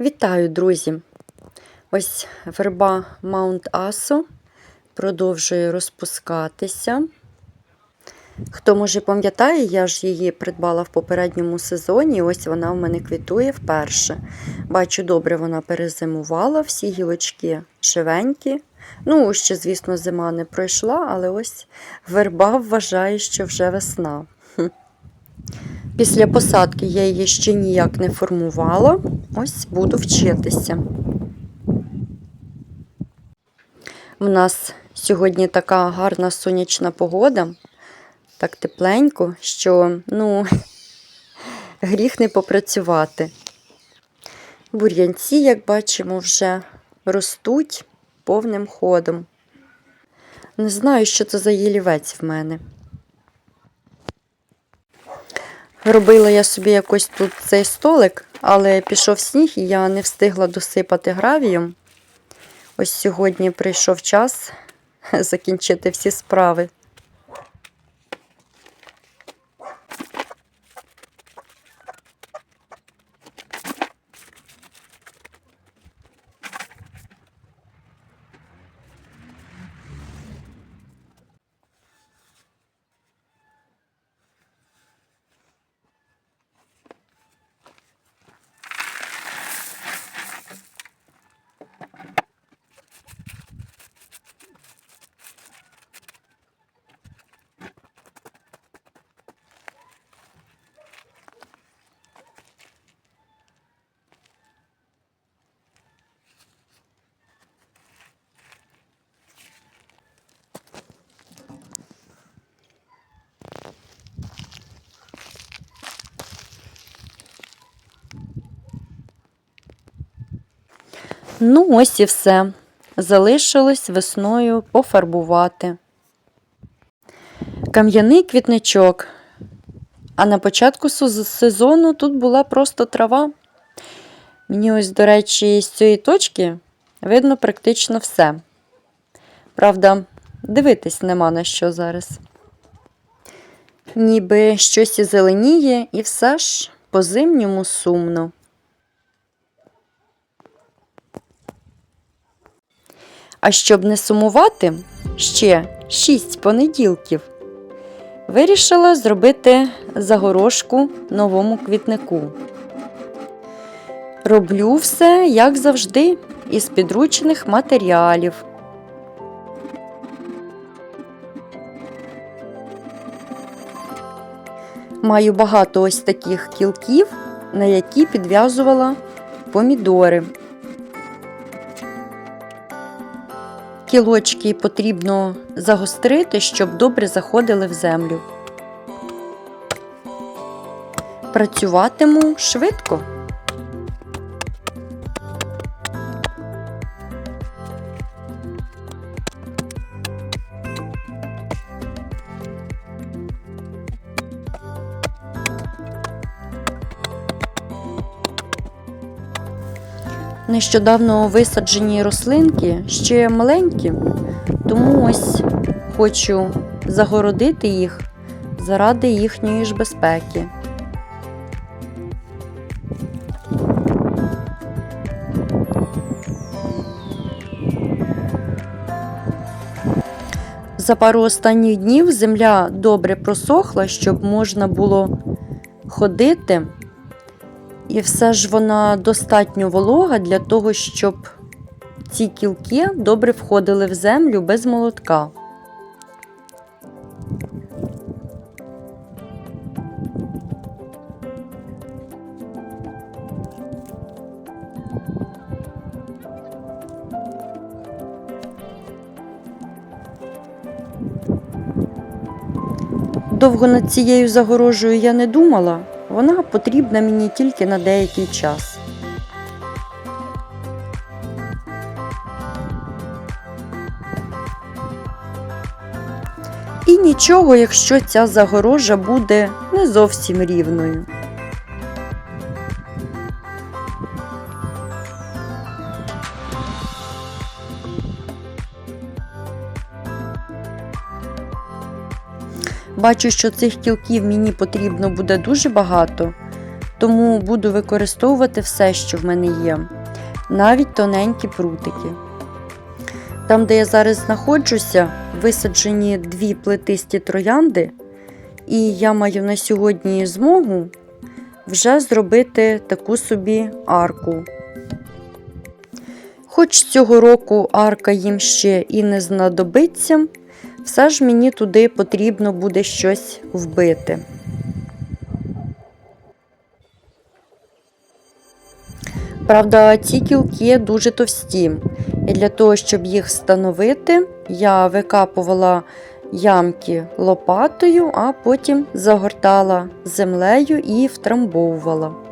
Вітаю, друзі! Ось верба Маунт Асо продовжує розпускатися. Хто може пам'ятає, я ж її придбала в попередньому сезоні. Ось вона в мене квітує вперше. Бачу, добре вона перезимувала, всі гілочки живенькі. Ну, ще, звісно, зима не пройшла, але ось верба вважає, що вже весна. Після посадки я її ще ніяк не формувала. Ось буду вчитися. У нас сьогодні така гарна сонячна погода, так тепленько, що ну, гріх не попрацювати. Бур'янці, як бачимо, вже ростуть повним ходом. Не знаю, що це за ялівець в мене. Робила я собі якось тут цей столик, але пішов сніг і я не встигла досипати гравієм. Ось сьогодні прийшов час закінчити всі справи. Ну, ось і все. Залишилось весною пофарбувати. Кам'яний квітничок. А на початку сезону тут була просто трава. Мені ось, до речі, з цієї точки видно практично все. Правда, дивитись нема на що зараз. Ніби щось і зеленіє, і все ж по-зимньому сумно. А щоб не сумувати, ще шість понеділків. Вирішила зробити загорожку новому квітнику. Роблю все, як завжди, із підручних матеріалів. Маю багато ось таких кілків, на які підв'язувала помідори. Кілочки потрібно загострити, щоб добре заходили в землю. Працюватиму швидко. Нещодавно висаджені рослинки ще маленькі, тому ось хочу загородити їх заради їхньої ж безпеки. За пару останніх днів земля добре просохла, щоб можна було ходити. І все ж вона достатньо волога для того, щоб ці кілки добре входили в землю без молотка. Довго над цією загорожею я не думала. Вона потрібна мені тільки на деякий час. І нічого, якщо ця загорожа буде не зовсім рівною. Бачу, що цих кілків мені потрібно буде дуже багато, тому буду використовувати все, що в мене є, навіть тоненькі прутики. Там, де я зараз знаходжуся, висаджені дві плетисті троянди, і я маю на сьогодні змогу вже зробити таку собі арку. Хоч цього року арка їм ще і не знадобиться, все ж мені туди потрібно буде щось вбити. Правда, ці кілки дуже товсті, і для того, щоб їх встановити, я викапувала ямки лопатою, а потім загортала землею і втрамбовувала.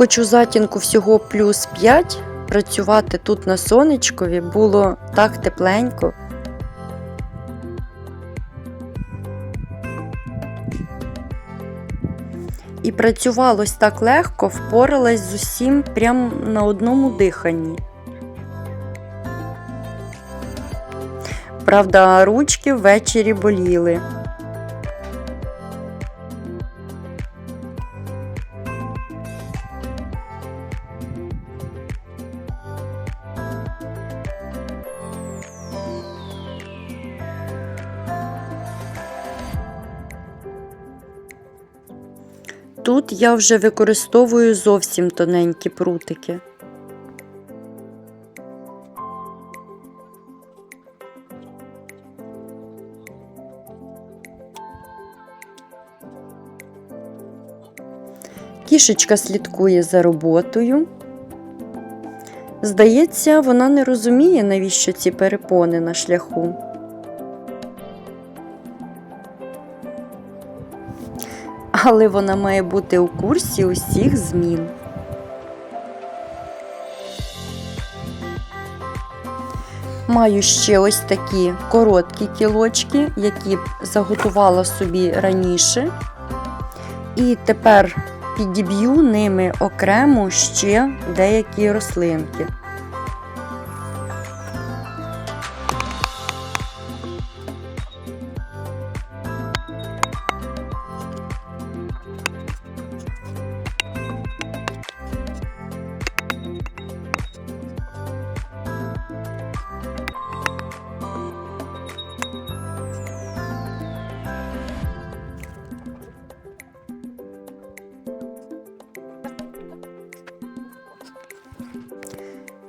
Хоч у затінку всього плюс 5, працювати тут на сонечкові було так тепленько. І працювалось так легко, впоралась з усім прямо на одному диханні. Правда, ручки ввечері боліли. Я вже використовую зовсім тоненькі прутики. Кішечка слідкує за роботою. Здається, вона не розуміє, навіщо ці перепони на шляху. Але вона має бути у курсі усіх змін. Маю ще ось такі короткі кілочки, які заготувала собі раніше. І тепер підіб'ю ними окремо ще деякі рослинки.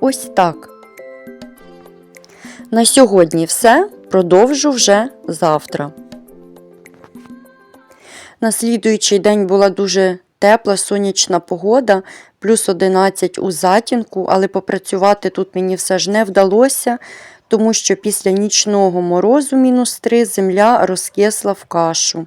Ось так. На сьогодні все. Продовжу вже завтра. На слідуючий день була дуже тепла сонячна погода, плюс 11 у затінку, але попрацювати тут мені все ж не вдалося, тому що після нічного морозу мінус 3 земля розкисла в кашу.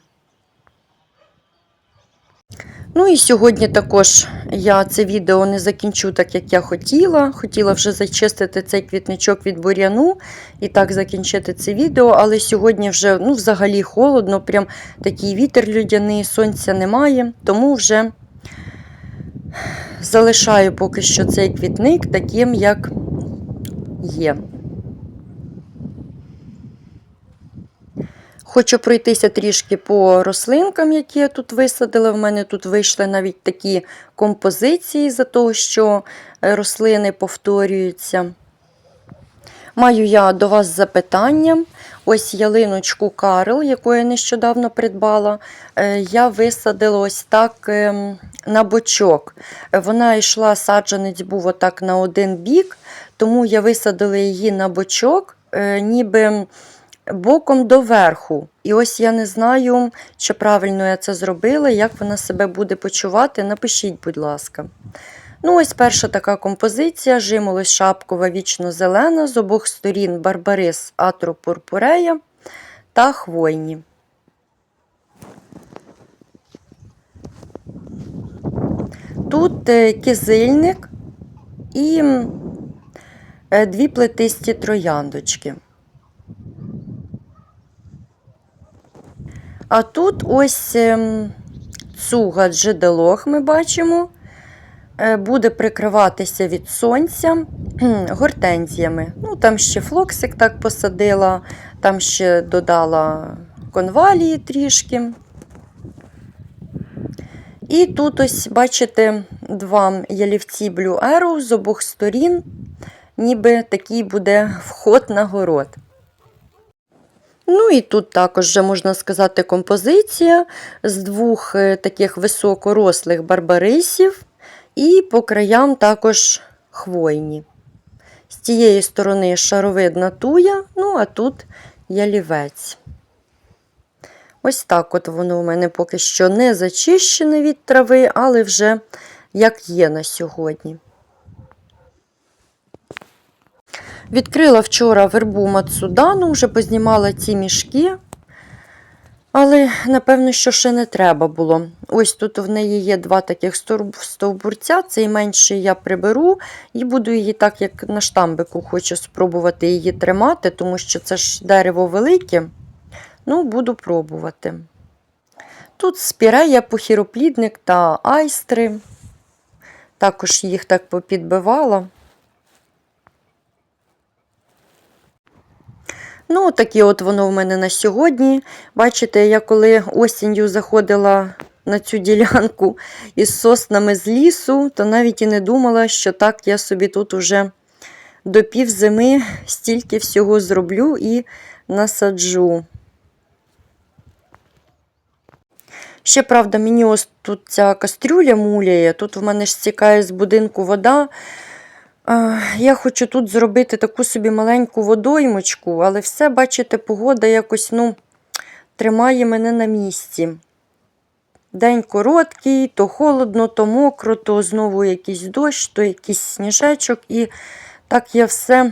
Ну і сьогодні також я це відео не закінчу так, як я хотіла. Хотіла вже зачистити цей квітничок від бур'яну і так закінчити це відео, але сьогодні вже ну, взагалі холодно, прям такий вітер людяний, сонця немає, тому вже залишаю поки що цей квітник таким, як є. Хочу пройтися трішки по рослинкам, які я тут висадила. В мене тут вийшли навіть такі композиції за того, що е, рослини повторюються. Маю я до вас запитання. Ось ялиночку Карл, яку я нещодавно придбала, е, я висадила ось так ем, на бочок. Вона йшла, саджанець був отак на один бік, тому я висадила її на бочок, е, ніби боком до верху. І ось я не знаю, чи правильно я це зробила, як вона себе буде почувати. Напишіть, будь ласка. Ну, ось перша така композиція: жимолось шапкова вічно-зелена, з обох сторін барбарис атропурпурея та хвойні. Тут е, кизильник і е, дві плетисті трояндочки. А тут ось ем, цуга джеделох ми бачимо. Е, Буде прикриватися від сонця гортензіями. Ну, там ще флоксик так посадила, там ще додала конвалії трішки. І тут ось, бачите, два ялівці Blue Arrow з обох сторін, ніби такий буде вход на город. Ну і тут також вже можна сказати композиція з двох е, таких високорослих барбарисів, і по краям також хвойні. З тієї сторони шаровидна туя, ну а тут ялівець. Ось так от воно у мене поки що не зачищене від трави, але вже як є на сьогодні. Відкрила вчора вербу Мацудану, вже познімала ці мішки. Але, напевно, що ще не треба було. Ось тут в неї є два таких стовбурця. Цей менший я приберу і буду її так, як на штамбику, хочу спробувати її тримати, тому що це ж дерево велике. Ну, буду пробувати. Тут спірея, похіроплідник та айстри. Також їх так попідбивала. Ну, таке от воно в мене на сьогодні. Бачите, я коли осінню заходила на цю ділянку із соснами з лісу, то навіть і не думала, що так я собі тут уже до півзими стільки всього зроблю і насаджу. Ще, правда, мені ось тут ця кастрюля муляє, тут в мене ж стікає з будинку вода. Я хочу тут зробити таку собі маленьку водоймочку, але все, бачите, погода якось ну, тримає мене на місці. День короткий, то холодно, то мокро, то знову якийсь дощ, то якийсь сніжечок. І так я все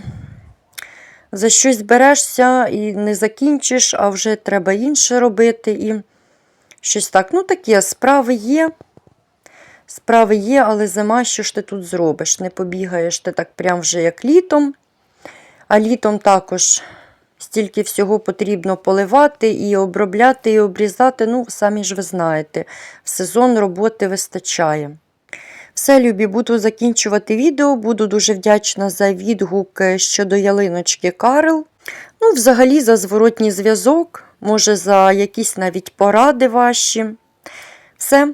за щось берешся і не закінчиш, а вже треба інше робити. І щось так. Ну, таке справи є. Справи є, але зима, що ж ти тут зробиш? Не побігаєш ти так прям вже як літом. А літом також стільки всього потрібно поливати і обробляти, і обрізати. Ну, самі ж ви знаєте, в сезон роботи вистачає. Все, любі, буду закінчувати відео. Буду дуже вдячна за відгук е, щодо ялиночки Карл. Ну, взагалі, за зворотній зв'язок, може, за якісь навіть поради ваші. Все,